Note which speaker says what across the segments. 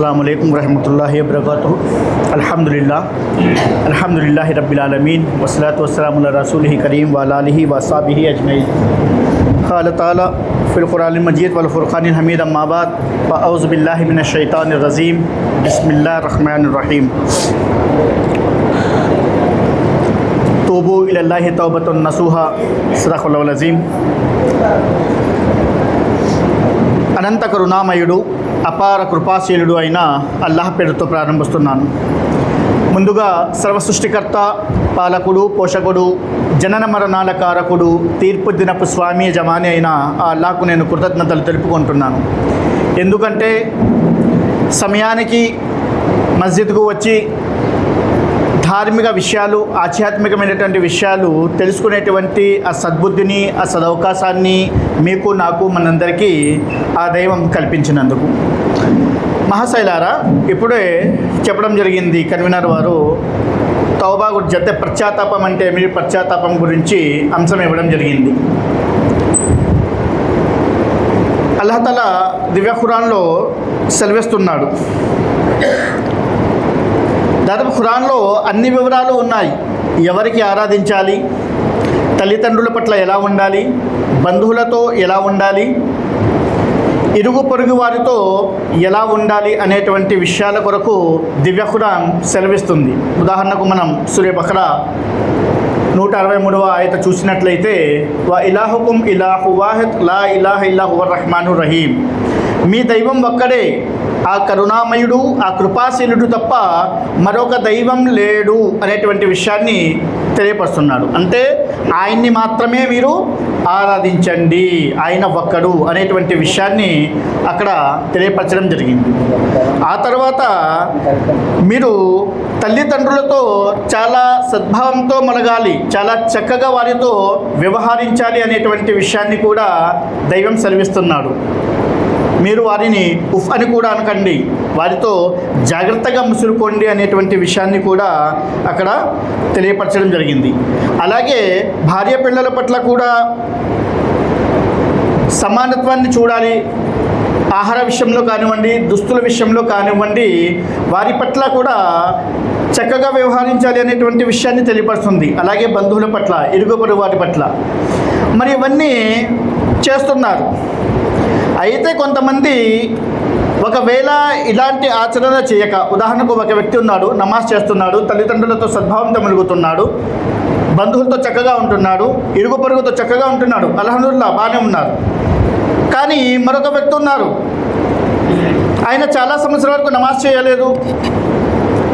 Speaker 1: అస్సలం వరహమతుల్లాహి వబర్కాతు అల్హమ్దుల్లా అల్హమ్దుల్లాహి రబ్బిల్ ఆలమీన్ వసలాతు వసలాము అలా రసూలిహి కరీం వాలాలిహి వసాబిహి అజ్మయీన్ قال تعالى في القرآن المجيد والفرقان الحميد أما بعد فأعوذ بالله من الشيطان الرجيم بسم الله الرحمن الرحيم توبوا إلى الله توبة نصوحا صدق الله العظيم అనంత కరుణామయుడు అపార కృపాశీలుడు అయిన అల్లాహ్ పేరుతో ప్రారంభిస్తున్నాను. ముందుగా సర్వసృష్టికర్త పాలకుడు పోషకుడు జనన మరణాల కారకుడు తీర్పు దినపు స్వామి జమాని అయిన ఆ అల్లాహకు నేను కృతజ్ఞతలు తెలుపుకుంటున్నాను. ఎందుకంటే సమయానికి మస్జిద్కు వచ్చి ధార్మిక విషయాలు ఆధ్యాత్మికమైనటువంటి విషయాలు తెలుసుకునేటువంటి ఆ సద్బుద్ధిని ఆ సదవకాశాన్ని మీకు నాకు మనందరికీ ఆ దైవం కల్పించినందుకు. మహాశైలారా ఇప్పుడే చెప్పడం జరిగింది కన్వీనర్ వారు తౌబా గురించి అంటే పశ్చాత్తాపం అంటే మీరు పశ్చాత్తాపం గురించి అంశం ఇవ్వడం జరిగింది. అల్లహతల దివ్య ఖురాన్లో సెలవిస్తున్నాడు. దాదాపు ఖురాన్లో అన్ని వివరాలు ఉన్నాయి. ఎవరికి ఆరాధించాలి? తల్లిదండ్రుల పట్ల ఎలా ఉండాలి? బంధువులతో ఎలా ఉండాలి? ఇరుగు పొరుగు వారితో ఎలా ఉండాలి అనేటువంటి విషయాల కొరకు దివ్య ఖురాన్ సెలవిస్తుంది. ఉదాహరణకు మనం సూర్య బక్రా నూట అరవై మూడవ ఆయత చూసినట్లయితే వా ఇలాహుకుం ఇలాహు వాహిద్ లా ఇలాహ ఇల్లాహు రహమాను రహీం మీ దైవం ఒక్కడే ఆ కరుణామయుడు ఆ కృపాశీలుడు తప్ప మరొక దైవం లేడు అనేటువంటి విషయాన్ని తెలియపరుస్తున్నాడు. అంటే ఆయన్ని మాత్రమే మీరు ఆరాధించండి. ఆయన ఒక్కడు అనేటువంటి విషయాన్ని అక్కడ తెలియపరచడం జరిగింది. ఆ తర్వాత మీరు తల్లిదండ్రులతో చాలా సద్భావంతో మలగాలి చాలా చక్కగా వారితో వ్యవహరించాలి అనేటువంటి విషయాన్ని కూడా దైవం సెలవిస్తున్నాడు. మీరు వారిని ఉఫ్ అని కూడా అనకండి. వారితో జాగ్రత్తగా ముసురుకోండి అనేటువంటి విషయాన్ని కూడా అక్కడ తెలియపరచడం జరిగింది. అలాగే భార్య పిల్లల పట్ల కూడా సమానత్వాన్ని చూడాలి. ఆహార విషయంలో కానివ్వండి దుస్తుల విషయంలో కానివ్వండి వారి పట్ల కూడా చక్కగా వ్యవహరించాలి అనేటువంటి విషయాన్ని తెలియపరుస్తుంది. అలాగే బంధువుల పట్ల ఇరుగు వారి పట్ల. మరి ఇవన్నీ చేస్తున్నారు. అయితే కొంతమంది ఒకవేళ ఇలాంటి ఆచరణ చేయక ఉదాహరణకు ఒక వ్యక్తి ఉన్నాడు నమాజ్ చేస్తున్నాడు తల్లిదండ్రులతో సద్భావంతో మెలుగుతున్నాడు బంధువులతో చక్కగా ఉంటున్నాడు ఇరుగు పొరుగుతో చక్కగా ఉంటున్నాడు అలహదుల్లా బాగానే ఉన్నారు. కానీ మరొక వ్యక్తి ఉన్నారు. ఆయన చాలా సంవత్సరాల వరకు నమాజ్ చేయలేదు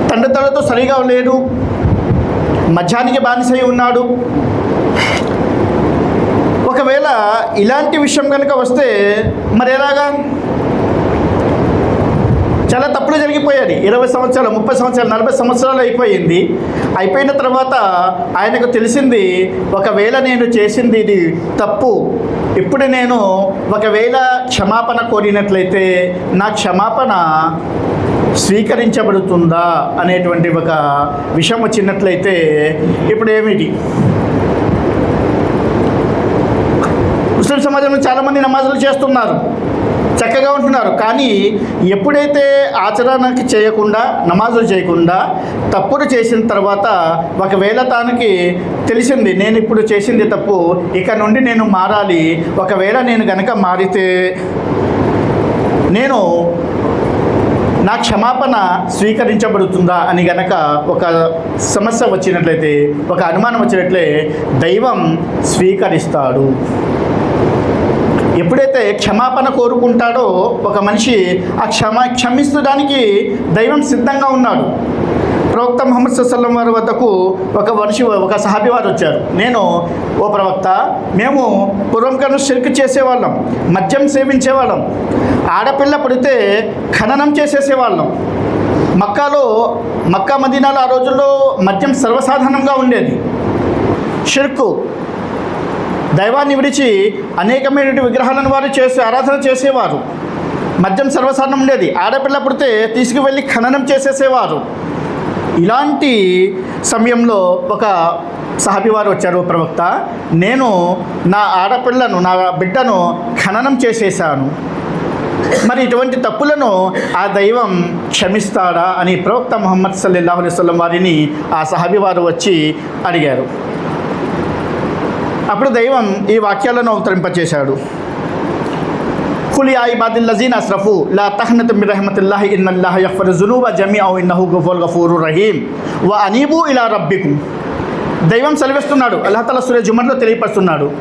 Speaker 1: తండ్రితో సరిగా లేడు మధ్యానికి బానిసై ఉన్నాడు ఒకవేళ ఇలాంటి విషయం కనుక వస్తే మరి ఎలాగా? చాలా తప్పులు జరిగిపోయాయి. ఇరవై సంవత్సరాలు ముప్పై సంవత్సరాలు నలభై సంవత్సరాలు అయిపోయింది. అయిపోయిన తర్వాత ఆయనకు తెలిసింది ఒకవేళ నేను చేసింది ఇది తప్పు ఇప్పుడు నేను ఒకవేళ క్షమాపణ కోరినట్లయితే నా క్షమాపణ స్వీకరించబడుతుందా అనేటువంటి ఒక విషయం వచ్చినట్లయితే ఇప్పుడు ఏమిటి? ముస్లిం సమాజంలో చాలామంది నమాజులు చేస్తున్నారు. చక్కగా ఉంటున్నారు. కానీ ఎప్పుడైతే ఆచరణకి చేయకుండా నమాజులు చేయకుండా తప్పులు చేసిన తర్వాత ఒకవేళ తానికి తెలిసింది నేను ఇప్పుడు చేసింది తప్పు ఇక నుండి నేను మారాలి ఒకవేళ నేను గనక మారితే నేను నా క్షమాపణ స్వీకరించబడుతుందా అని గనక ఒక సమస్య వచ్చినట్లయితే ఒక అనుమానం వచ్చినట్లే దైవం స్వీకరిస్తాడు. ఎప్పుడైతే క్షమాపణ కోరుకుంటాడో ఒక మనిషి ఆ క్షమ క్షమించడానికి దైవం సిద్ధంగా ఉన్నాడు. ప్రవక్త ముహమ్మద్ సల్లం వారి వద్దకు ఒక మనిషి ఒక సహాబి వారు వచ్చారు. నేను ఓ ప్రవక్త మేము పూర్వం కన్నా షిర్క్ చేసేవాళ్ళం మద్యం సేవించేవాళ్ళం ఆడపిల్ల పడితే ఖననం చేసేసేవాళ్ళం. మక్కాలో మక్కా మదీనాలో ఆ రోజుల్లో మద్యం సర్వసాధారణంగా ఉండేది. షిర్కు దైవాన్ని విడిచి అనేకమైన విగ్రహాలను వారు చేసి ఆరాధన చేసేవారు. మద్యం సర్వసాధారణం ఉండేది. ఆడపిల్ల పుడితే తీసుకువెళ్ళి ఖననం చేసేసేవారు. ఇలాంటి సమయంలో ఒక సహాబి వారు వచ్చారు ప్రవక్త. నేను నా ఆడపిల్లను నా బిడ్డను ఖననం చేసేసాను. మరి ఇటువంటి తప్పులను ఆ దైవం క్షమిస్తాడా అని ప్రవక్త ముహమ్మద్ సల్లల్లాహు అలైహి వారిని ఆ సహాబి వారు వచ్చి అడిగారు. అప్పుడు దైవం ఈ వాక్యాలను అవతరింపచేశాడు. కులి ఆ లజీన్ అస్రఫు లా తహ్నత్ మిర్ రహమతుల్లాహి ఇన్నల్లాహ యగ్ఫిరు జునూబ జమీఅ ఇన్నహు గఫూర్ గఫూరు రహీం వ అనీబు ఇలా రబ్బికుం. దైవం సెలవిస్తున్నాడు అల్లాహ్ తఆలా సూర జుమర్లో తెలియపరుస్తున్నాడు.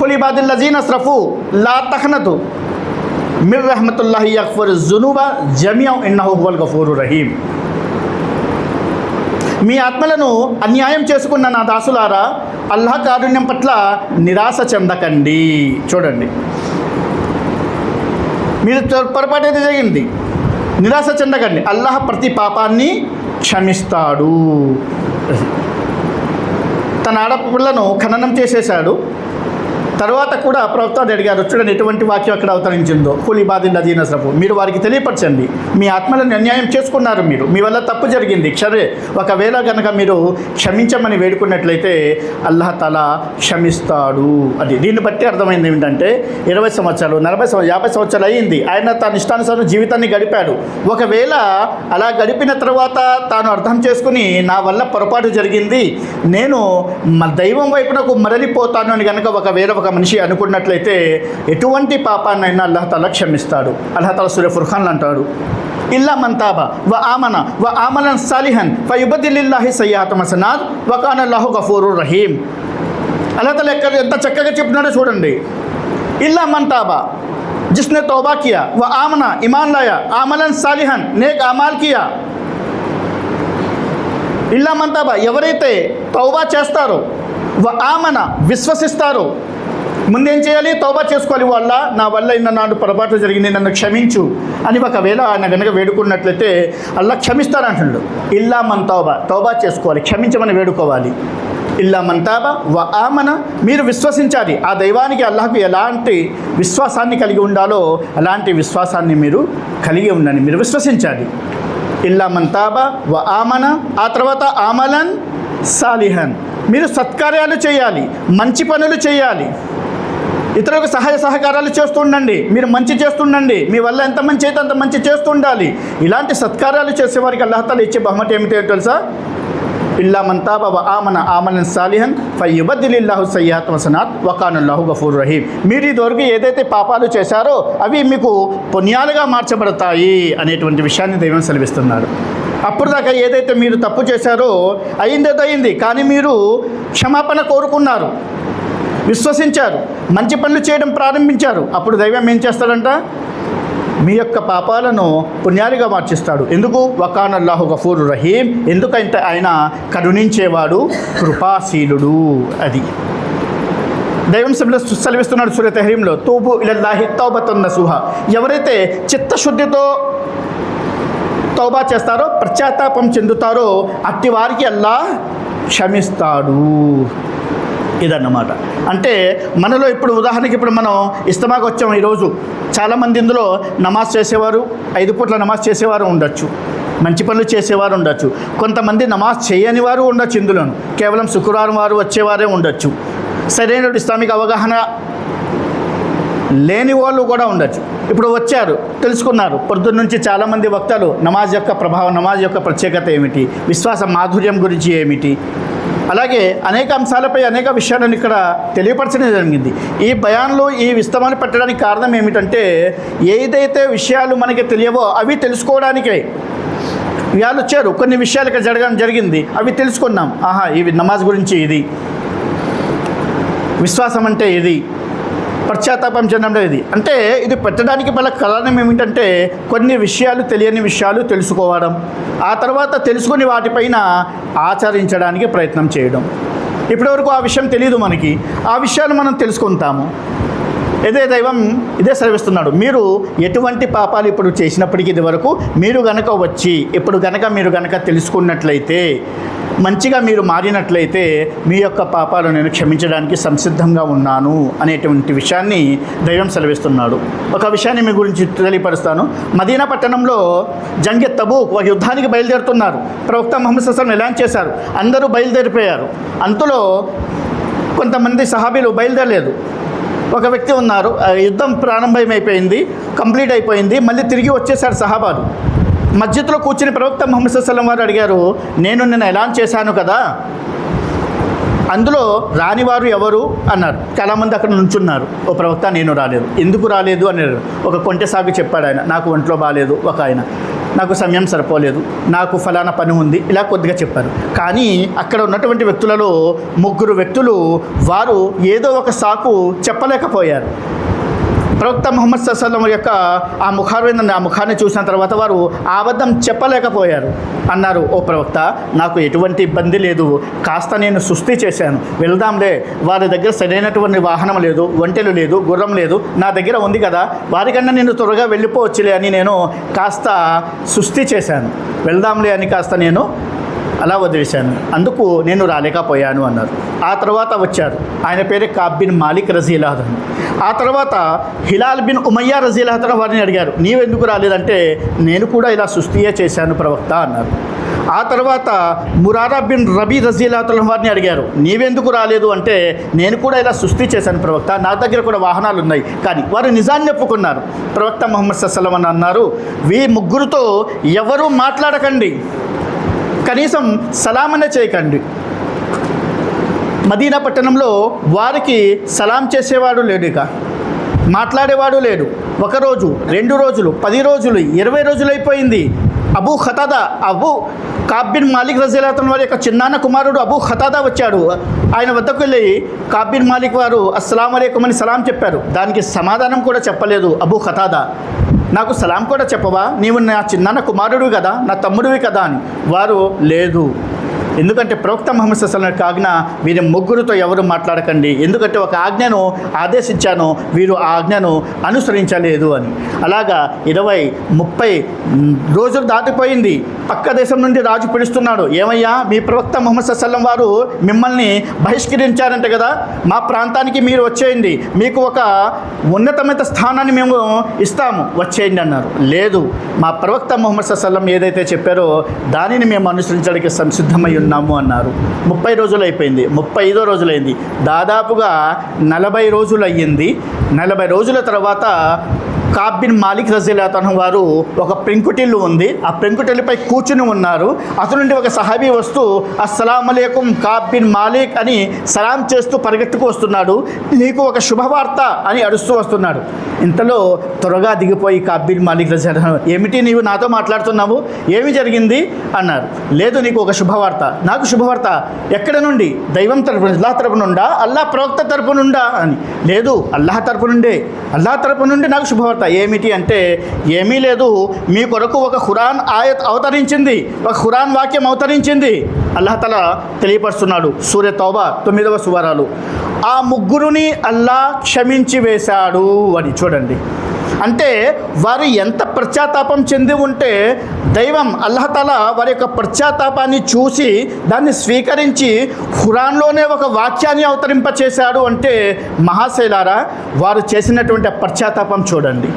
Speaker 1: కులి ఇబాదిల్ లజీన్ అస్రఫు లా తహ్నతు మిర్ రహమతుల్లాహి యగ్ఫిరు జునూబ జమీఅ ఇన్నహు హువల్ గఫూరు రహీం మీ ఆత్మలను అన్యాయం చేసుకున్న నా దాసులారా అల్లాహ్ కారుణ్యం పట్ల నిరాశ చెందకండి. చూడండి. మీరు పొరపాటు అయితే జరిగింది. నిరాశ చెందకండి. అల్లాహ్ ప్రతి పాపాన్ని క్షమిస్తాడు. తన ఆడపిల్లను ఖననం చేసేశాడు. తర్వాత కూడా ప్రభుత్వాన్ని అడిగారు చూడండి ఎటువంటి వాక్యం అక్కడ అవతరించిందో? కులిబాదిల్ అదీన్ సభ మీరు వారికి తెలియపరచండి. మీ ఆత్మలను అన్యాయం చేసుకున్నారు మీరు. మీ వల్ల తప్పు జరిగింది. క్షరే ఒకవేళ కనుక మీరు క్షమించమని వేడుకున్నట్లయితే అల్లాహ్ తలా క్షమిస్తాడు అది దీన్ని బట్టి అర్థమైంది ఏంటంటే ఇరవై సంవత్సరాలు నలభై సంవత్సరాలు యాభై సంవత్సరాలు అయ్యింది ఆయన తన ఇష్టానుసారం జీవితాన్ని గడిపాడు. ఒకవేళ అలా గడిపిన తర్వాత తాను అర్థం చేసుకుని నా వల్ల పొరపాటు జరిగింది. నేను దైవం వైపునకు మరలిపోతాను అని కనుక ఒకవేళ ఒక మనిషి అనుకున్నట్లయితే ఎటువంటి పాపాన్నైనా అల్లాహ్ తల క్షమిస్తాడు అల్లాహ్ తల సూర్య ఫుర్ఖాన్లు అంటాడు ఇల్లా మంతాబా వ ఆమన వ ఆమలన్ సాలిహన్ ఫయుబదిల్లాహి సయ్యాత మసనాద్ వకాన్ అల్లాహు గఫూరు రహీం అల్లాహ్ తల ఎక్కడ ఎంత చక్కగా చెప్తున్నాడో చూడండి ఇల్లా మంతాబా जिसने तौबा किया वह आमना ईमान लाया आमलन सालिहन नेक अमाल किया ఇల్లా మంతాబా ఎవరైతే తౌబా చేస్తారో వ ఆమన విశ్వసిస్తారో ముందేం చేయాలి? తోబా చేసుకోవాలి వాళ్ళ. నా వల్ల ఇన్న నాడు పొరపాటు జరిగింది నన్ను క్షమించు అని ఒకవేళ ఆయన కనుక వేడుకున్నట్లయితే అల్లా క్షమిస్తారంటున్నాడు ఇల్లా మన్ తౌబా. తోబా చేసుకోవాలి క్షమించమని వేడుకోవాలి. ఇల్లా మంతాబా వ ఆమన. మీరు విశ్వసించాలి. ఆ దైవానికి అల్లాహకు ఎలాంటి విశ్వాసాన్ని కలిగి ఉండాలో అలాంటి విశ్వాసాన్ని మీరు కలిగి ఉండండి. మీరు విశ్వసించాలి. ఇల్లా మంతాబా వ ఆమన. ఆ తర్వాత ఆమలన్ సాలిహన్. మీరు సత్కార్యాలు చేయాలి మంచి పనులు చేయాలి. ఇతరులకు సహాయ సహకారాలు చేస్తుండండి. మీరు మంచి చేస్తుండండి. మీ వల్ల ఎంత మంచి అయితే అంత మంచి చేస్తుండాలి. ఇలాంటి సత్కారాలు చేసేవారికి అల్లాహతాలు ఇచ్చే బహుమతి ఏమిటో తెలుసా? ఇల్లా మంతాబా వ ఆమన ఆమలన్ సాలిహన్ ఫయ్యుబద్దిల్లాహు సయ్యాత్ వసనాత్ వకానుల్లాహు గఫూర్ రహీం. మీరు ఇదివరకు ఏదైతే పాపాలు చేశారో అవి మీకు పుణ్యాలుగా మార్చబడతాయి అనేటువంటి విషయాన్ని దైవం సెలవిస్తున్నాడు అప్పుడు దాకా ఏదైతే మీరు తప్పు చేశారో అయిందేదో అయింది కానీ మీరు క్షమాపణ కోరుకున్నారు. విశ్వసించారు. మంచి పనులు చేయడం ప్రారంభించారు. అప్పుడు దైవం ఏం చేస్తాడంట? మీ యొక్క పాపాలను పుణ్యాలుగా మార్చిస్తాడు. ఎందుకు? వకానల్లాహు గఫూర్ రహీం ఎందుకంటే ఆయన కరుణించేవాడు? కృపాశీలుడు అది. దైవం సభలో సెలవిస్తున్నాడు సూర్య తహరీంలో తూబు ఇలల్లాహి తౌబతున్న సుహ ఎవరైతే చిత్తశుద్ధితో తౌబా చేస్తారో పశ్చాత్తాపం చెందుతారో అట్టి వారికి అల్లా క్షమిస్తాడు. ఇదన్నమాట. అంటే మనలో ఇప్పుడు ఉదాహరణకి ఇప్పుడు మనం ఇస్తమాకి వచ్చాం ఈరోజు. చాలామంది ఇందులో నమాజ్ చేసేవారు ఐదు పూట్ల నమాజ్ చేసేవారు ఉండొచ్చు. మంచి పనులు చేసేవారు ఉండొచ్చు. కొంతమంది నమాజ్ చేయని వారు ఉండొచ్చు ఇందులోను. కేవలం శుక్రవారం వారు వచ్చేవారే ఉండొచ్చు. సరైన ఇస్లామిక్ అవగాహన లేని వాళ్ళు కూడా ఉండొచ్చు. ఇప్పుడు వచ్చారు తెలుసుకున్నారు. పొద్దున్న నుంచి చాలామంది వక్తలు నమాజ్ యొక్క ప్రభావం నమాజ్ యొక్క ప్రత్యేకత ఏమిటి? విశ్వాస మాధుర్యం గురించి ఏమిటి? అలాగే అనేక అంశాలపై అనేక విషయాలను ఇక్కడ తెలియపరచడం జరిగింది. ఈ బయాన్లో ఈ విస్తమాన్ని పెట్టడానికి కారణం ఏమిటంటే ఏదైతే విషయాలు మనకి తెలియవో అవి తెలుసుకోవడానికే వాళ్ళు వచ్చారు. కొన్ని విషయాలు ఇక్కడ జరగడం జరిగింది. అవి తెలుసుకున్నాం. ఆహా ఇవి నమాజ్ గురించి ఇది. విశ్వాసం అంటే ఇది. పశ్చాత్తాపం చెందడం ఇది అంటే ఇది పెట్టడానికి గల కారణం ఏమిటంటే కొన్ని విషయాలు తెలియని విషయాలు తెలుసుకోవడం ఆ తర్వాత తెలుసుకుని వాటిపైన ఆచరించడానికి ప్రయత్నం చేయడం. ఇప్పటివరకు ఆ విషయం తెలియదు మనకి. ఆ విషయాలు మనం తెలుసుకుంటాము. ఇదే దైవం ఇదే సెలవిస్తున్నాడు. మీరు ఎటువంటి పాపాలు ఇప్పుడు చేసినప్పటికీ ఇది వరకు మీరు గనక వచ్చి ఇప్పుడు గనక మీరు గనక తెలుసుకున్నట్లయితే మంచిగా మీరు మారినట్లయితే మీ యొక్క పాపాలు నేను క్షమించడానికి సంసిద్ధంగా ఉన్నాను అనేటువంటి విషయాన్ని దైవం సెలవిస్తున్నాడు. ఒక విషయాన్ని మీ గురించి తెలియపరుస్తాను. మదీనా పట్టణంలో జంగె తబూక్ ఒక యుద్ధానికి బయలుదేరుతున్నారు. ప్రవక్త మహమ్మద్ హసన్ ఎలాంటి చేశారు. అందరూ బయలుదేరిపోయారు. అంతలో కొంతమంది సహాబీలు బయలుదేరలేదు. ఒక వ్యక్తి ఉన్నారు. ఆ యుద్ధం ప్రారంభమైపోయింది కంప్లీట్ అయిపోయింది మళ్ళీ తిరిగి వచ్చేసారు సహాబాలు. మస్జిద్లో కూర్చుని ప్రవక్త ముహమ్మద్ సల్లం వారు అడిగారు నేను నిన్న ఎలాన్ చేశాను కదా? అందులో రానివారు ఎవరు? అన్నారు. చాలామంది అక్కడ నుంచున్నారు. ఓ ప్రవక్త నేను రాలేదు. ఎందుకు రాలేదు? అన్నారు ఒక కొంటె సాగు చెప్పాడు ఆయన. నాకు ఒంట్లో బాగాలేదు ఒక ఆయన. నాకు సమయం సరిపోలేదు. నాకు ఫలానా పని ఉంది ఇలా కొద్దిగా చెప్పారు. కానీ అక్కడ ఉన్నటువంటి వ్యక్తులలో ముగ్గురు వ్యక్తులు వారు ఏదో ఒక సాకు చెప్పలేకపోయారు. ప్రవక్త ముహమ్మద్ సల్లం యొక్క ఆ ముఖారవిందని ఆ ముఖాన్ని చూసిన తర్వాత వారు ఆ అబద్ధం చెప్పలేకపోయారు. అన్నారు ఓ ప్రవక్త నాకు ఎటువంటి ఇబ్బంది లేదు. కాస్త నేను సుస్థి చేశాను. వెళ్దాంలే. వారి దగ్గర సరైనటువంటి వాహనం లేదు ఒంటెలు లేదు గుర్రం లేదు. నా దగ్గర ఉంది కదా. వారికన్నా నేను త్వరగా వెళ్ళిపోవచ్చులే అని నేను కాస్త సుస్థి చేశాను. వెళ్దాంలే అని కాస్త నేను అలా వదిలేశాను. అందుకు నేను రాలేకపోయాను అన్నారు. ఆ తర్వాత వచ్చారు. ఆయన పేరు కాబ్ బిన్ మాలిక్ రజీలాహన్ ఆ తర్వాత హిలాల్ బిన్ ఉమయ్యా రజీలాహన్ వారిని అడిగారు నీవెందుకు రాలేదంటే నేను కూడా ఇలా సుస్థియే చేశాను ప్రవక్త అన్నారు. ఆ తర్వాత మురారా బిన్ రబీ రజీలాహన్ వారిని అడిగారు నీవెందుకు రాలేదు అంటే నేను కూడా ఇలా సుస్థి చేశాను ప్రవక్త నా దగ్గర కూడా వాహనాలు ఉన్నాయి. కానీ వారు నిజాన్ని ఒప్పుకున్నారు. ప్రవక్త మొహమ్మద్ సల్లం అని అన్నారు వీ ముగ్గురుతో ఎవరూ మాట్లాడకండి. కనీసం సలామనే చేయకండి. మదీనా పట్టణంలో వారికి సలాం చేసేవాడు లేడు ఇక. మాట్లాడేవాడు లేడు. ఒకరోజు రెండు రోజులు పది రోజులు ఇరవై రోజులు అయిపోయింది. అబూ ఖతాదా అబూ కాబిన్ మాలిక్ రజీలాతన్ వారి యొక్క చిన్నాన్న కుమారుడు అబూ ఖతాదా వచ్చాడు. ఆయన వద్దకు వెళ్ళి కాబిన్ మాలిక్ వారు అస్సలం అలేకమని సలాం చెప్పారు. దానికి సమాధానం కూడా చెప్పలేదు అబూ ఖతాదా. నాకు సలాం కూడా చెప్పవా? నీవు నా చిన్నాన్న కుమారుడు కదా నా తమ్ముడివి కదా అని. వారు లేదు. ఎందుకంటే ప్రవక్త మహమ్మద్ సల్లం ఆజ్ఞ వీరి ముగ్గురుతో ఎవరు మాట్లాడకండి? ఎందుకంటే ఒక ఆజ్ఞను ఆదేశించాను వీరు ఆ ఆజ్ఞను అనుసరించలేదు అని. అలాగా ఇరవై ముప్పై రోజులు దాటిపోయింది. పక్క దేశం నుండి రాజు పిలుస్తున్నాడు. ఏమయ్యా? మీ ప్రవక్త మొహమ్మద్ సల్లం వారు మిమ్మల్ని బహిష్కరించారంట కదా? మా ప్రాంతానికి మీరు వచ్చేయండి. మీకు ఒక ఉన్నతమైన స్థానాన్ని మేము ఇస్తాము. వచ్చేయండి అన్నారు. లేదు మా ప్రవక్త మొహమ్మద్ సల్లం ఏదైతే చెప్పారో దానిని మేము అనుసరించడానికి సంసిద్ధమై ఉన్నాము అన్నారు. ముప్పై రోజులు అయిపోయింది ముప్పై ఐదో రోజులైంది. దాదాపుగా నలభై రోజులు అయ్యింది నలభై రోజుల తర్వాత కాబిన్ మాలిక్ రజీలాతను వారు ఒక పెంకుటిల్లు ఉంది. ఆ పెంకుటిల్లుపై కూర్చుని ఉన్నారు. అతను నుండి ఒక సహాబీ వస్తూ అస్సలం అలైకుం కాబిన్ మాలిక్ అని సలాం చేస్తూ పరిగెత్తుకు వస్తున్నాడు. నీకు ఒక శుభవార్త అని అడుస్తూ వస్తున్నాడు. ఇంతలో త్వరగా దిగిపోయి కాబిన్ మాలిక్ రజీలాతన్ ఏమిటి నీవు నాతో మాట్లాడుతున్నావు? ఏమి జరిగింది? అన్నారు. లేదు నీకు ఒక శుభవార్త. నాకు శుభవార్త ఎక్కడ నుండి? దైవం తరపు అల్లాహ్ తరపు నుండా? అల్లా ప్రవక్త తరపు నుండా? అని. లేదు అల్లాహ్ తరపు నుండే. అల్లాహ్ తరపు నుండి నాకు శుభవార్త ఏమిటి అంటే ఏమీ లేదు మీ కొరకు ఒక ఖురాన్ ఆయత్ అవతరించింది ఒక ఖురాన్ వాక్యం అవతరించింది. అల్లహతల తెలియపరుస్తున్నాడు సూర్య తౌబా తొమ్మిదవ సువరాలు. ఆ ముగ్గురుని అల్లా క్షమించి వేశాడు అని చూడండి. అంటే వారు ఎంత పశ్చాత్తాపం చెంది ఉంటే దైవం అల్లహతల వారి యొక్క పశ్చాత్తాపాన్ని చూసి దాన్ని స్వీకరించి ఖురాన్లోనే ఒక వాక్యాన్ని అవతరింపచేశాడు అంటే మహాశైలారా వారు చేసినటువంటి పశ్చాత్తాపం చూడండి.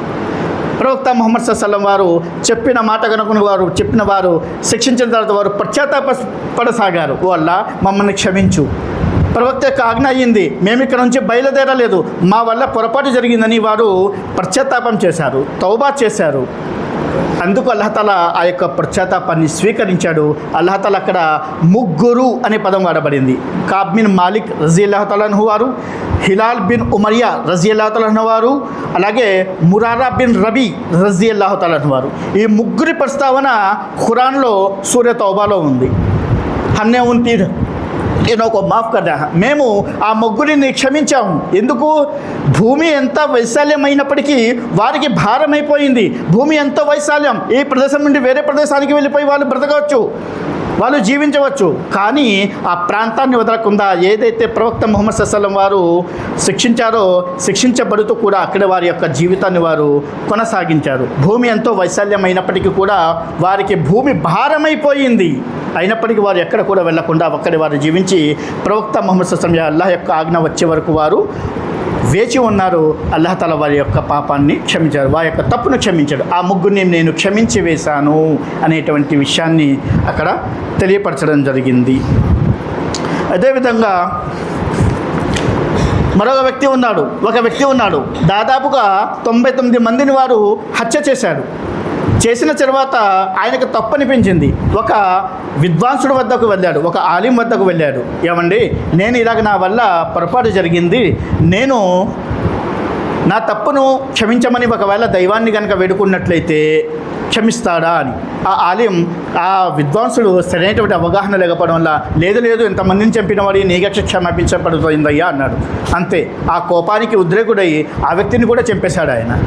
Speaker 1: ప్రవక్త మొహమ్మద్ సల్లం వారు చెప్పిన మాట కనుకుని వారు చెప్పిన వారు శిక్షించిన తర్వాత వారు పశ్చాత్తాప పడసాగారు. మమ్మల్ని క్షమించు. ప్రవక్త యొక్క ఆజ్ఞ అయ్యింది. మేము ఇక్కడ నుంచి బయలుదేరలేదు. మా వల్ల పొరపాటు జరిగిందని వారు పశ్చాత్తాపం చేశారు తౌబా చేశారు. అందుకు అల్లహతల ఆ యొక్క పశ్చాత్తాపాన్ని స్వీకరించాడు. అల్లహతల అక్కడ ముగ్గురు అనే పదం వాడబడింది. కాబ్ బిన్ మాలిక్ రజీ అల్లహతలను వారు హిలాల్ బిన్ ఉమరియా రజీ అల్లాహతలను వారు అలాగే మురారా బిన్ రబీ రజీ అల్లాహతలను వారు. ఈ ముగ్గురి ప్రస్తావన ఖురాన్లో సూర్య తౌబాలో ఉంది. హన్నే ఉంటీ నేను ఒక మాఫ్ కదా. మేము ఆ ముగ్గురిని క్షమించాము. ఎందుకు? భూమి ఎంత వైశాల్యమైనప్పటికీ వారికి భారమైపోయింది. భూమి ఎంతో వైశాల్యం? ఈ ప్రదేశం నుండి వేరే ప్రదేశానికి వెళ్ళిపోయి వాళ్ళు బ్రతకవచ్చు. వాళ్ళు జీవించవచ్చు. కానీ ఆ ప్రాంతాన్ని వదలకుండా ఏదైతే ప్రవక్త ముహమ్మద్ సస్లం వారు శిక్షించారో శిక్షించబడుతూ కూడా అక్కడ వారి యొక్క జీవితాన్ని వారు కొనసాగించారు. భూమి ఎంతో వైశాల్యమైనప్పటికీ కూడా వారికి భూమి భారమైపోయింది. అయినప్పటికీ వారు ఎక్కడ కూడా వెళ్ళకుండా ఒక్కడి వారు జీవించి ప్రవక్త ముహమ్మద్ సస్లం అల్లాహ్ యొక్క ఆజ్ఞ వచ్చే వరకు వారు వేచి ఉన్నారు. అల్లహతల వారి యొక్క పాపాన్ని క్షమించారు. వారి యొక్క తప్పును క్షమించాడు. ఆ ముగ్గురిని నేను క్షమించి వేశాను అనేటువంటి విషయాన్ని అక్కడ తెలియపరచడం జరిగింది. అదేవిధంగా మరొక వ్యక్తి ఉన్నాడు. ఒక వ్యక్తి ఉన్నాడు. దాదాపుగా తొంభై తొమ్మిది మందిని వారు హత్య చేశాడు చేసిన తర్వాత ఆయనకు తప్పనిపించింది. ఒక విద్వాంసుడి వద్దకు వెళ్ళాడు ఒక ఆలిం వద్దకు వెళ్ళాడు. ఏమండి? నేను ఇలాగ నా వల్ల పొరపాటు జరిగింది. నేను నా తప్పును క్షమించమని ఒకవేళ దైవాన్ని కనుక వేడుకున్నట్లయితే క్షమిస్తాడా అని. ఆ ఆలయం ఆ విద్వాంసుడు సరైనటువంటి అవగాహన లేకపోవడం వల్ల లేదు లేదు ఇంతమందిని చంపిన వాడి నీగక్ష క్షమాపించబడుతుందయ్యా అన్నాడు. అంతే. ఆ కోపానికి ఉద్రేకుడై ఆ వ్యక్తిని కూడా చంపేశాడు ఆయన.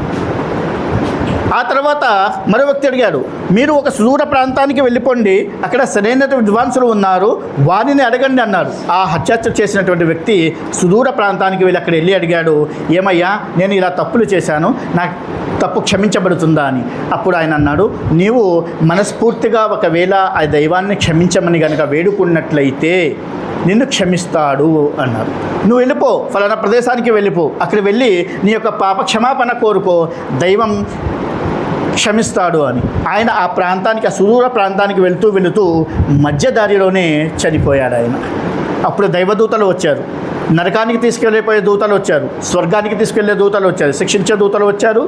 Speaker 1: ఆ తర్వాత మరో వ్యక్తి అడిగాడు మీరు ఒక సుదూర ప్రాంతానికి వెళ్ళిపోండి అక్కడ సరైన విద్వాంసులు ఉన్నారు వారిని అడగండి అన్నారు ఆ హత్యాచ చేసినటువంటి వ్యక్తి సుదూర ప్రాంతానికి వెళ్ళి అక్కడ వెళ్ళి అడిగాడు ఏమయ్యా నేను ఇలా తప్పులు చేశాను నాకు తప్పు క్షమించబడుతుందా అని. అప్పుడు ఆయన అన్నాడు నీవు మనస్ఫూర్తిగా ఒకవేళ ఆ దైవాన్ని క్షమించమని కనుక వేడుకున్నట్లయితే నిన్ను క్షమిస్తాడు అన్నారు. నువ్వు వెళ్ళిపో ఫలానా ప్రదేశానికి వెళ్ళిపో అక్కడ వెళ్ళి నీ యొక్క పాప క్షమాపణ కోరుకో దైవం క్షమిస్తాడు అని. ఆయన ఆ ప్రాంతానికి ఆ సుదూర ప్రాంతానికి వెళుతూ వెళుతూ మధ్య దారిలోనే చనిపోయాడు ఆయన. అప్పుడు దైవదూతలు వచ్చారు. నరకానికి తీసుకెళ్ళిపోయే దూతలు వచ్చారు. స్వర్గానికి తీసుకెళ్ళే దూతలు వచ్చారు. శిక్షించే దూతలు వచ్చారు.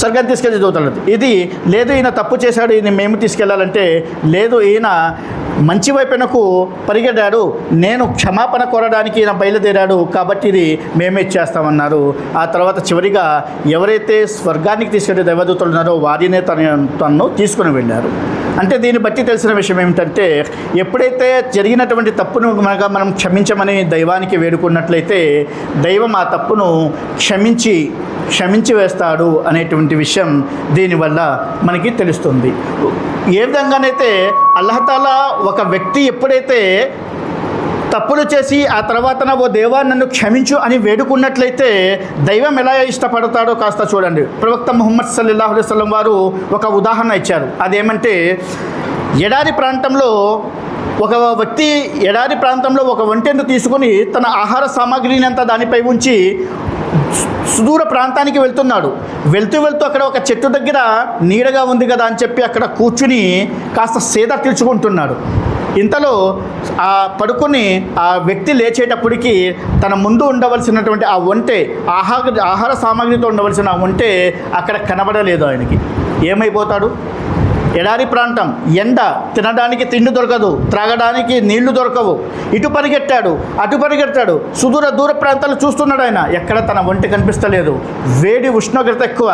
Speaker 1: స్వర్గానికి తీసుకెళ్ళే దూతలు ఇది లేదు ఈయన తప్పు చేశాడు ఈయన మేము తీసుకెళ్ళాలంటే లేదు ఈయన మంచి వైపునకు పరిగెడ్డాడు. నేను క్షమాపణ కోరడానికి ఈయన బయలుదేరాడు కాబట్టి ఇది మేమే ఇచ్చేస్తామన్నారు ఆ తర్వాత చివరిగా ఎవరైతే స్వర్గానికి తీసుకెళ్ళే దైవదూతలు ఉన్నారో వారినే తన తను తీసుకుని వెళ్ళారు. అంటే దీన్ని బట్టి తెలిసిన విషయం ఏమిటంటే ఎప్పుడైతే జరిగినటువంటి తప్పును మనగా మనం క్షమించమని దైవానికి వేడుకున్నట్లయితే దైవం ఆ తప్పును క్షమించి క్షమించి వేస్తాడు అనేటువంటి విషయం దీనివల్ల మనకి తెలుస్తుంది. ఏ విధంగానైతే అల్లహతాల ఒక వ్యక్తి ఎప్పుడైతే తప్పులు చేసి ఆ తర్వాత ఓ దేవా నన్ను క్షమించు అని వేడుకున్నట్లయితే దైవం ఎలా ఇష్టపడతాడో కాస్త చూడండి. ప్రవక్త ముహమ్మద్ సల్లాహు వసల్లం వారు ఒక ఉదాహరణ ఇచ్చారు. అదేమంటే ఎడారి ప్రాంతంలో ఒక వ్యక్తి ఎడారి ప్రాంతంలో ఒక ఒంటెను తీసుకుని తన ఆహార సామాగ్రిని అంతా దానిపై ఉంచి సుదూర ప్రాంతానికి వెళ్తున్నాడు. వెళ్తూ వెళ్తూ అక్కడ ఒక చెట్టు దగ్గర నీడగా ఉంది కదా అని చెప్పి అక్కడ కూర్చుని కాస్త సేద తీర్చుకుంటున్నాడు. ఇంతలో ఆ పడుకొని ఆ వ్యక్తి లేచేటప్పటికి తన ముందు ఉండవలసినటువంటి ఆ ఒంటె ఆహార ఆహార సామాగ్రితో ఉండవలసిన ఆ ఒంటె అక్కడ కనబడలేదు ఆయనకి. ఏమైపోతాడు? ఎడారి ప్రాంతం. ఎండ తినడానికి తిండి దొరకదు త్రాగడానికి నీళ్ళు దొరకవు. ఇటు పరిగెట్టాడు అటు పరిగెట్టాడు సుదూర దూర ప్రాంతాలు చూస్తున్నాడు ఆయన. ఎక్కడ తన ఒంటి కనిపిస్తలేదు. వేడి ఉష్ణోగ్రత ఎక్కువ.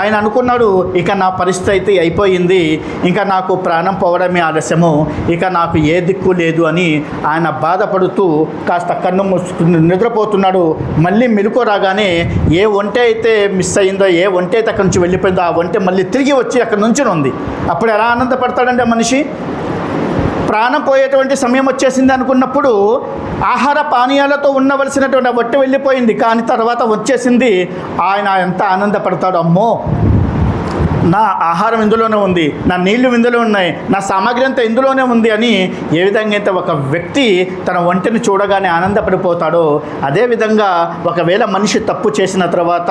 Speaker 1: ఆయన అనుకున్నాడు ఇక నా పరిస్థితి అయితే అయిపోయింది. ఇంకా నాకు ప్రాణం పోవడమే ఆలస్యము. ఇక నాకు ఏ దిక్కు లేదు అని ఆయన బాధపడుతూ కాస్త కన్ను నిద్రపోతున్నాడు. మళ్ళీ మెలకు రాగానే ఏ ఒంటె అయితే మిస్ అయిందో ఏ వంట అయితే అక్కడి నుంచి వెళ్ళిపోయిందో ఆ ఒంటె మళ్ళీ తిరిగి వచ్చి అక్కడ నుంచి ఉంది అప్పుడు ఎలా ఆనందపడతాడంటే ఆ మనిషి ప్రాణం పోయేటువంటి సమయం వచ్చేసింది అనుకున్నప్పుడు ఆహార పానీయాలతో ఉండవలసినటువంటి ఆ వట్టి వెళ్ళిపోయింది. కానీ తర్వాత వచ్చేసింది ఆయన ఎంత ఆనందపడతాడు అమ్మో! నా ఆహారం ఇందులోనే ఉంది నా నీళ్ళు ఇందులో ఉన్నాయి నా సామాగ్రి అంతా ఇందులోనే ఉంది అని ఏ విధంగా అయితే ఒక వ్యక్తి తన ఒంటిని చూడగానే ఆనందపడిపోతాడో అదేవిధంగా ఒకవేళ మనిషి తప్పు చేసిన తర్వాత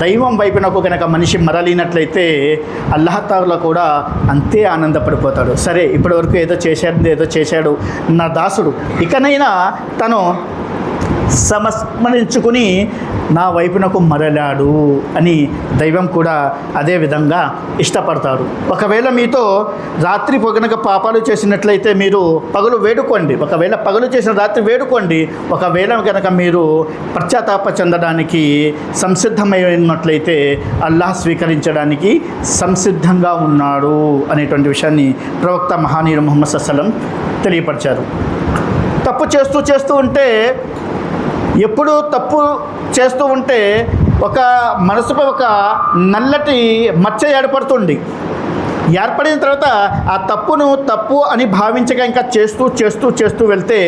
Speaker 1: దైవం వైపునకు కనుక మనిషి మరలినట్లయితే అల్లహతాల కూడా అంతే ఆనందపడిపోతాడు. సరే ఇప్పటివరకు ఏదో చేశాడు ఏదో చేశాడు. నా దాసుడు. ఇకనైనా తను సమస్మరించుకుని నా వైపునకు మరలాడు అని దైవం కూడా అదే విధంగా ఇష్టపడతాడు ఒకవేళ మీతో రాత్రి పొగనక పాపాలు చేసినట్లయితే మీరు పగలు వేడుకోండి. ఒకవేళ పగలు చేసిన రాత్రి వేడుకోండి. ఒకవేళ కనుక మీరు పశ్చాత్తాప చెందడానికి సంసిద్ధమై ఉన్నట్లయితే అల్లాహ్ స్వీకరించడానికి సంసిద్ధంగా ఉన్నాడు అనేటువంటి విషయాన్ని ప్రవక్త మహానీయుడు ముహమ్మద్ సల్లం తెలియపరిచారు. తప్పు చేస్తూ చేస్తూ ఉంటే ఎప్పుడు తప్పు చేస్తూ ఉంటే ఒక మనసుపై ఒక నల్లటి మచ్చ ఏర్పడుతుంది ఏర్పడిన తర్వాత ఆ తప్పును తప్పు అని భావించగా ఇంకా చేస్తూ చేస్తూ చేస్తూ వెళ్తే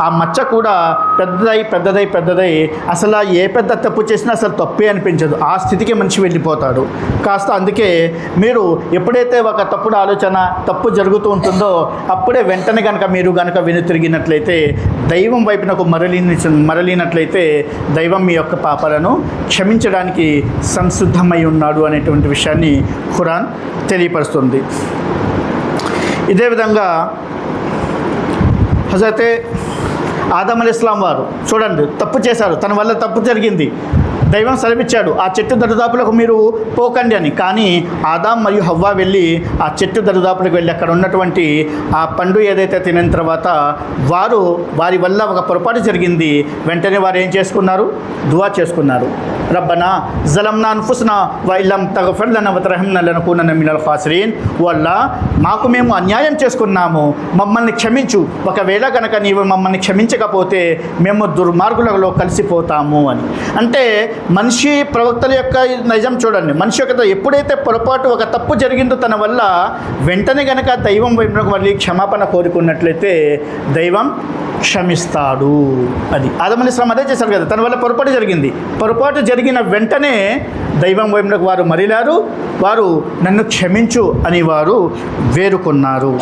Speaker 1: ఆ మచ్చ కూడా పెద్దదై పెద్దదై పెద్దదై అసలు ఏ పెద్ద తప్పు చేసినా అసలు తప్పే అనిపించదు. ఆ స్థితికి మనిషి వెళ్ళిపోతాడు. కాస్త అందుకే మీరు ఎప్పుడైతే ఒక తప్పుడు ఆలోచన తప్పు జరుగుతూ ఉంటుందో అప్పుడే వెంటనే కనుక మీరు కనుక తిరిగినట్లయితే దైవం వైపునకు మరలి మరలినట్లయితే దైవం మీ యొక్క పాపాలను క్షమించడానికి సంసిద్ధమై ఉన్నాడు అనేటువంటి విషయాన్ని ఖురాన్ తెలియపరుస్తుంది. ఇదే విధంగా హజరతే ఆదమ్ అలీ ఇస్లాం వారు చూడండి తప్పు చేశారు. తన వల్ల తప్పు జరిగింది. దైవం సెలవిచ్చాడు ఆ చెట్టు దరిదాపులకు మీరు పోకండి అని. కానీ ఆదాం మరియు హవ్వ వెళ్ళి ఆ చెట్టు దరిదాపులకు వెళ్ళి అక్కడ ఉన్నటువంటి ఆ పండు ఏదైతే తినిన తర్వాత వారు వారి వల్ల ఒక పొరపాటు జరిగింది. వెంటనే వారు ఏం చేసుకున్నారు? దువా చేసుకున్నారు. రబ్బనా జలంనా అన్ఫుస్నా వైలం తగఫర్ లన వతరహంన లనకూనన మినల్ ఖాసిరీన్. వల్ల మాకు మేము అన్యాయం చేసుకున్నాము. మమ్మల్ని క్షమించు. ఒకవేళ కనుక నీవు మమ్మల్ని క్షమించకపోతే మేము దుర్మార్గులలో కలిసిపోతాము అని. అంటే మనిషి ప్రవక్తల యొక్క నిజం చూడండి. మనిషి యొక్క ఎప్పుడైతే పొరపాటు ఒక తప్పు జరిగిందో తన వల్ల వెంటనే గనక దైవం వైపునకు మళ్ళీ క్షమాపణ కోరుకున్నట్లయితే దైవం క్షమిస్తాడు అది. అదమని శ్రమ అదే చేశారు కదా. తన వల్ల పొరపాటు జరిగింది. పొరపాటు జరిగిన వెంటనే దైవం వైపునకు వారు మరిలారు వారు నన్ను క్షమించు అని వారు వేరుకున్నారు.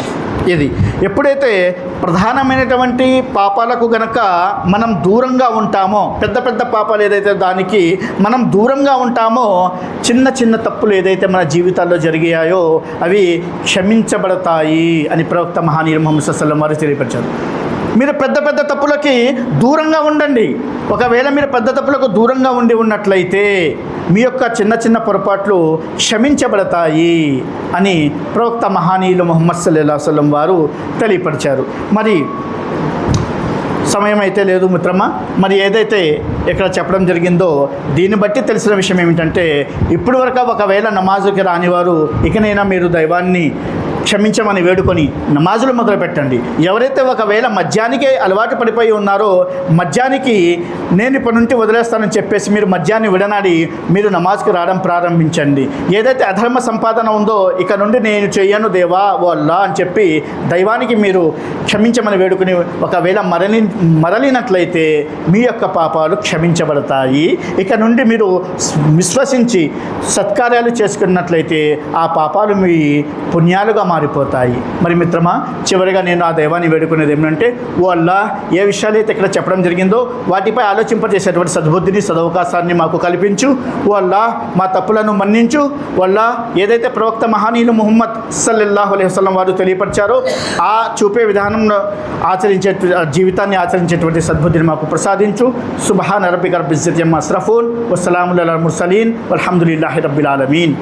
Speaker 1: ఇది ఎప్పుడైతే ప్రధానమైనటువంటి పాపాలకు గనక మనం దూరంగా ఉంటామో పెద్ద పెద్ద పాపాలు ఏదైతే దానికి మనం దూరంగా ఉంటామో చిన్న చిన్న తప్పులు ఏదైతే మన జీవితాల్లో జరిగాయో అవి క్షమించబడతాయి అని ప్రవక్త మహానీర్ సల్లం వారు తెలియపరిచారు. మీరు పెద్ద పెద్ద తప్పులకి దూరంగా ఉండండి. ఒకవేళ మీరు పెద్ద తప్పులకు దూరంగా ఉండి ఉన్నట్లయితే మీ యొక్క చిన్న చిన్న పొరపాట్లు క్షమించబడతాయి అని ప్రవక్త మహానీయులు మొహమ్మద్ సల్లాహం వారు తెలియపరిచారు. మరి సమయం అయితే లేదు మిత్రమా. మరి ఏదైతే ఇక్కడ చెప్పడం జరిగిందో దీన్ని బట్టి తెలిసిన విషయం ఏమిటంటే ఇప్పటివరకు ఒకవేళ నమాజుకి రానివారు ఇకనైనా మీరు దైవాన్ని క్షమించమని వేడుకొని నమాజులు మొదలుపెట్టండి. ఎవరైతే ఒకవేళ మద్యానికే అలవాటు పడిపోయి ఉన్నారో మద్యానికి నేను ఇప్పటి నుండి వదిలేస్తానని చెప్పేసి మీరు మద్యాన్ని విడనాడి మీరు నమాజ్కి రావడం ప్రారంభించండి. ఏదైతే అధర్మ సంపాదన ఉందో ఇక నుండి నేను చేయను దేవా ఓ అల్లా అని చెప్పి దైవానికి మీరు క్షమించమని వేడుకుని ఒకవేళ మరలి మరలినట్లయితే మీ యొక్క పాపాలు క్షమించబడతాయి. ఇక నుండి మీరు విశ్వసించి సత్కార్యాలు చేసుకున్నట్లయితే ఆ పాపాలు మీ పుణ్యాలుగా మారిపోతాయి. మరి మిత్రమా చివరిగా నేను ఆ దైవాన్ని వేడుకునేది ఏమంటే ఓ అల్లా ఏ విషయాలు అయితే ఇక్కడ చెప్పడం జరిగిందో వాటిపై ఆలోచింపజేసేటువంటి సద్బుద్ధిని సదవకాశాన్ని మాకు కల్పించు. ఓ అల్లా మా తప్పులను మన్నించు. వల్ల ఏదైతే ప్రవక్త మహానీయులు ముహమ్మద్ సల్లల్లాహు అలైహి వసల్లం వారు తెలియపరిచారో ఆ చూపే విధానంలో ఆచరించే జీవితాన్ని ఆచరించేటువంటి సద్బుద్ధిని మాకు ప్రసాదించు. సుబహాన్ అరబిక్ రబ్బిజ్జత్ అస్రఫూన్ వసలాముల్ ముర్సలీన్ అల్హమ్దుల్లాహి రబ్బిల్ ఆలమీన్.